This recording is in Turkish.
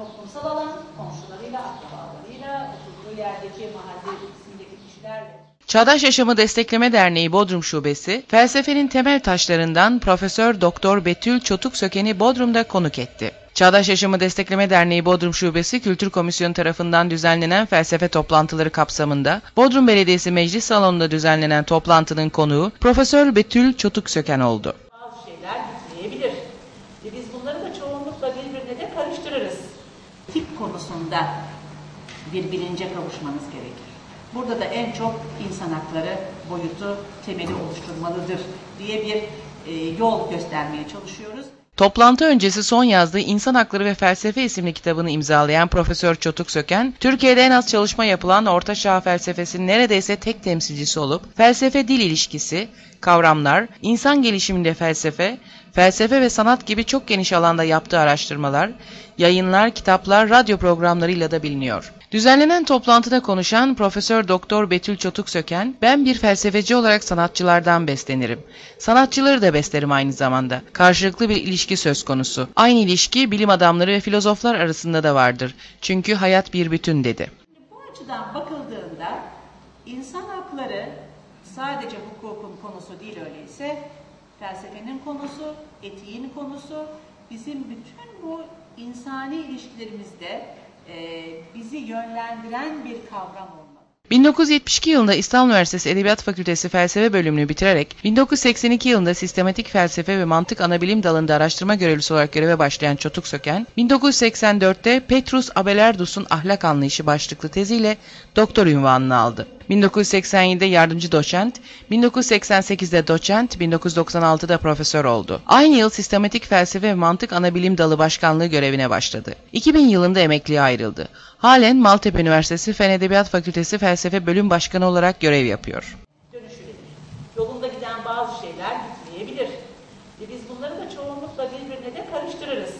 toplumsal alan, komşularıyla, akrabalarıyla, oturduğu yerdeki mahallesindeki kişilerle. Çağdaş Yaşamı Destekleme Derneği Bodrum Şubesi, felsefenin temel taşlarından Profesör Doktor Betül Çotuk Söken'i Bodrum'da konuk etti. Çağdaş Yaşamı Destekleme Derneği Bodrum Şubesi Kültür Komisyonu tarafından düzenlenen felsefe toplantıları kapsamında Bodrum Belediyesi Meclis Salonu'nda düzenlenen toplantının konuğu Profesör Betül Çotuk Söken oldu. Bazı şeyler gitmeyebilir. Ve biz bunları da çoğunlukla birbirine de karıştırırız. Tip konusunda bir bilince kavuşmanız gerekir. Burada da en çok insan hakları boyutu temeli oluşturmalıdır diye bir e, yol göstermeye çalışıyoruz. Toplantı öncesi son yazdığı İnsan Hakları ve Felsefe isimli kitabını imzalayan Profesör Çotuk Söken, Türkiye'de en az çalışma yapılan Orta Çağ felsefesinin neredeyse tek temsilcisi olup, felsefe-dil ilişkisi, kavramlar, insan gelişiminde felsefe, felsefe ve sanat gibi çok geniş alanda yaptığı araştırmalar, yayınlar, kitaplar, radyo programlarıyla da biliniyor. Düzenlenen toplantıda konuşan Profesör Doktor Betül Çotuk Söken, ben bir felsefeci olarak sanatçılardan beslenirim. Sanatçıları da beslerim aynı zamanda. Karşılıklı bir ilişki söz konusu. Aynı ilişki bilim adamları ve filozoflar arasında da vardır. Çünkü hayat bir bütün dedi. Bu açıdan bakıldığında insan hakları sadece hukukun konusu değil öyleyse felsefenin konusu, etiğin konusu, bizim bütün bu insani ilişkilerimizde e, bizi yönlendiren bir kavram olmalı. 1972 yılında İstanbul Üniversitesi Edebiyat Fakültesi Felsefe bölümünü bitirerek 1982 yılında Sistematik Felsefe ve Mantık Anabilim dalında araştırma görevlisi olarak göreve başlayan Çotuk Söken, 1984'te Petrus Abelardus'un Ahlak Anlayışı başlıklı teziyle doktor ünvanını aldı. 1987'de yardımcı doçent, 1988'de doçent, 1996'da profesör oldu. Aynı yıl Sistematik Felsefe ve Mantık Anabilim Dalı Başkanlığı görevine başladı. 2000 yılında emekliye ayrıldı. Halen Maltepe Üniversitesi Fen Edebiyat Fakültesi Felsefe Bölüm Başkanı olarak görev yapıyor. Dönüşülebilir. Yolunda giden bazı şeyler gitmeyebilir. Ve biz bunları da çoğunlukla birbirine de karıştırırız.